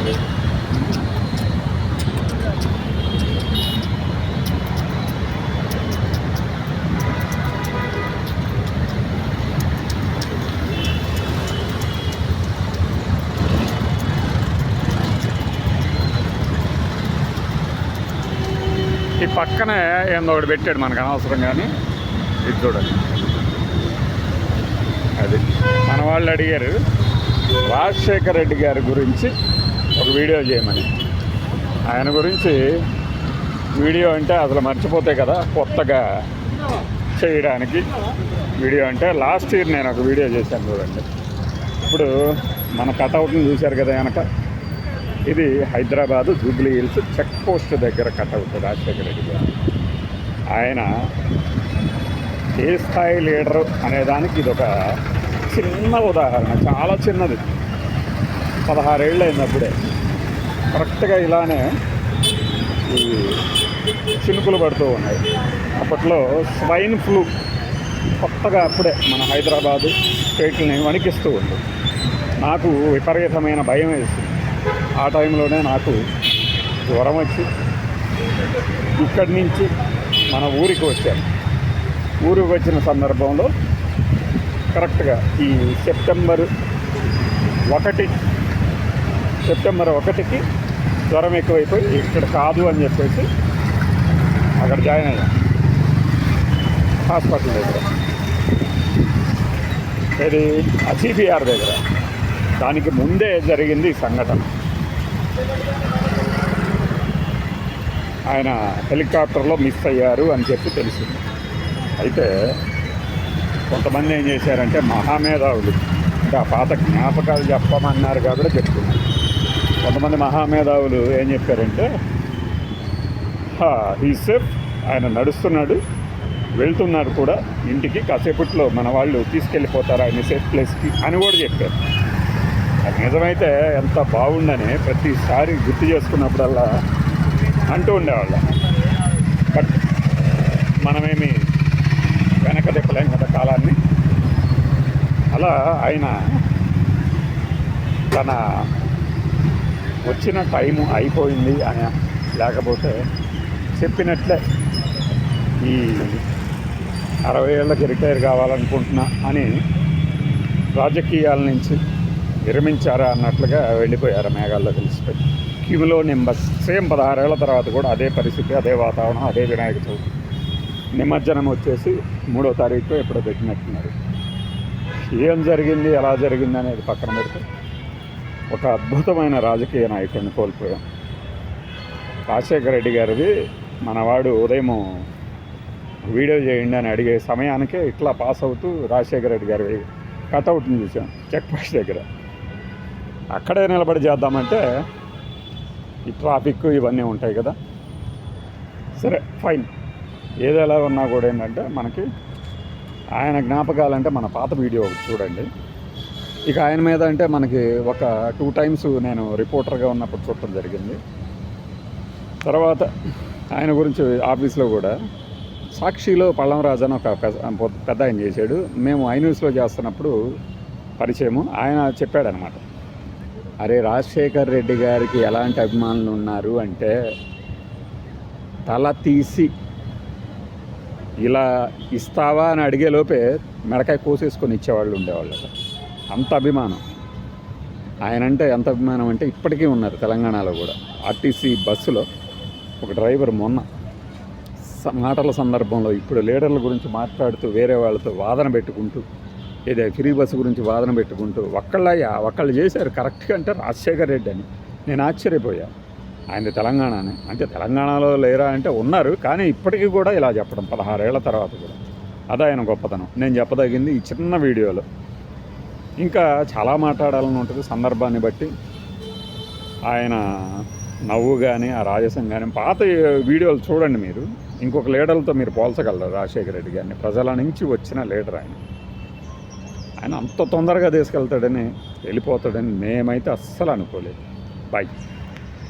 ఈ పక్కనే ఏందో ఒకటి పెట్టాడు మనకు అనవసరం కానీ. ఇది చూడండి. అది మన వాళ్ళు అడిగారు. రాజశేఖర్ రెడ్డి గారి గురించి ఒక వీడియో చేయమని. ఆయన గురించి వీడియో అంటే అసలు మర్చిపోతే కదా కొత్తగా చేయడానికి వీడియో అంటే లాస్ట్ ఇయర్ నేను ఒక వీడియో చేశాను చూడండి. ఇప్పుడు మన కటౌట్ని చూశారు కదా వెనక? ఇది Hyderabad Jubilee Hills check post దగ్గర కటౌట్ రాజశేఖర రెడ్డి గారు. ఆయన ఏ స్థాయి లీడరు అనేదానికి ఇది ఒక చిన్న ఉదాహరణ చాలా చిన్నది. పదహారేళ్ళు అయినప్పుడే కరెక్ట్గా ఇలానే ఈ చినుకులు పడుతూ ఉన్నాయి. అప్పట్లో స్వైన్ ఫ్లూ కొత్తగా అప్పుడే మన హైదరాబాదు స్టేట్ని వణికిస్తూ ఉంది. నాకు విపరీతమైన భయం వేసింది. ఆ టైంలోనే నాకు జ్వరం వచ్చి ఇక్కడి నుంచి మన ఊరికి వచ్చాను. ఊరికి వచ్చిన సందర్భంలో కరెక్ట్గా ఈ సెప్టెంబర్ ఒకటి సెప్టెంబర్ ఒకటికి జ్వరం ఎక్కువైపోయి ఇక్కడ కాదు అని చెప్పేసి అక్కడ జాయిన్ అయ్యాను హాస్పిటల్ దగ్గర. ఇది అసీబీఆర్ దగ్గర. దానికి ముందే జరిగింది ఈ సంఘటన. ఆయన హెలికాప్టర్లో మిస్ అయ్యారు అని చెప్పి తెలిసింది. అయితే కొంతమంది ఏం చేశారంటే మహామేధావులు. అంటే ఆ పాత జ్ఞాపకాలు చెప్పమన్నారు కాబట్టి చెప్తున్నారు. కొంతమంది మహామేధావులు ఏం చెప్పారంటే ఈ సేఫ్ ఆయన నడుస్తున్నాడు వెళ్తున్నారు కూడా ఇంటికి కాసేపట్లో మన వాళ్ళు తీసుకెళ్ళిపోతారు ఆయన సేఫ్ ప్లేస్కి అని కూడా చెప్పారు. అది నిజమైతే ఎంత బాగుందని ప్రతిసారి గుర్తు చేసుకున్నప్పుడల్లా అంటూ ఉండేవాళ్ళం. బట్ మనమేమి వెనక తిప్పలేం కదా కాలాన్ని. అలా ఆయన తన వచ్చిన టైము అయిపోయింది అని లేకపోతే చెప్పినట్లే. ఈ అరవై ఏళ్ళకి రిటైర్ కావాలనుకుంటున్నా అని రాజకీయాల నుంచి విరమించారా అన్నట్లుగా వెళ్ళిపోయారు మేఘాల్లో కలిసిపోయి క్యూలో నింబస్ సేమ్ పదహారేళ్ళ తర్వాత కూడా అదే పరిస్థితి అదే వాతావరణం అదే వినాయక చవితి. నిమజ్జనం వచ్చేసి మూడో తారీఖు ఎప్పుడో పెట్టినట్టున్నారు. ఏం జరిగింది ఎలా జరిగింది అనేది పక్కన పెడితే ఒక అద్భుతమైన రాజకీయ నాయకుడిని కోల్పోయాం. రాజశేఖర రెడ్డి గారిది మనవాడు ఉదయం వీడియో చేయండి అని అడిగే సమయానికే ఇట్లా పాస్ అవుతూ రాజశేఖర రెడ్డి గారి కట్అవుట్ని చూసాం చెక్ పోస్ట్ దగ్గర. అక్కడే నిలబడి చేద్దామంటే ఈ ట్రాఫిక్ ఇవన్నీ ఉంటాయి కదా. సరే ఫైన్. ఏది ఎలా ఉన్నా కూడా ఏంటంటే మనకి ఆయన జ్ఞాపకాలంటే మన పాత వీడియో చూడండి. ఇక ఆయన మీద అంటే మనకి ఒక టూ టైమ్స్ నేను రిపోర్టర్గా ఉన్నప్పుడు చూడటం జరిగింది. తర్వాత ఆయన గురించి ఆఫీస్లో కూడా సాక్షిలో పళ్ళంరాజు అని ఒక పెద్ద- ఆయన చేశాడు. మేము ఐ న్యూస్లో చేస్తున్నప్పుడు పరిచయము. ఆయన చెప్పాడనమాట అరే రాజశేఖర్ రెడ్డి గారికి ఎలాంటి అభిమానులు ఉన్నారు అంటే తల తీసి ఇలా ఇస్తావా అని అడిగే లోపే మెడకాయ కోసేసుకొని ఇచ్చేవాళ్ళు ఉండేవాళ్ళు అంత అభిమానం. ఆయన అంటే ఎంత అభిమానం అంటే ఇప్పటికీ ఉన్నారు తెలంగాణలో కూడా. ఆర్టీసీ బస్సులో ఒక డ్రైవర్ మొన్న స- మాటల సందర్భంలో ఇప్పుడు లీడర్ల గురించి మాట్లాడుతూ వేరే వాళ్ళతో వాదన పెట్టుకుంటూ ఏదో ఫ్రీ బస్సు గురించి వాదన పెట్టుకుంటూ ఒక్కళ్ళయ్యా ఒక్కళ్ళు చేశారు కరెక్ట్గా అంటే రాజశేఖర్ రెడ్డి అని. నేను ఆశ్చర్యపోయా. ఆయన తెలంగాణనే. అంటే తెలంగాణలో లేరా అంటే ఉన్నారు కానీ ఇప్పటికీ కూడా ఇలా చెప్పడం పదహారేళ్ళ తర్వాత కూడా. అదే ఆయన గొప్పతనం. నేను చెప్పదగింది ఈ చిన్న వీడియోలో. ఇంకా చాలా మాట్లాడాలని ఉంటుంది సందర్భాన్ని బట్టి. ఆయన నవ్వు కానీ ఆ రాజసం కానీ పాత వీడియోలు చూడండి మీరు. ఇంకొక లీడర్లతో మీరు పోల్చగలరు రాజశేఖర రెడ్డి గారిని? ప్రజల నుంచి వచ్చిన లీడర్ ఆయన. ఆయన అంత తొందరగా తీసుకెళ్తాడని వెళ్ళిపోతాడని మేమైతే అస్సలు అనుకోలేదు. బాయ్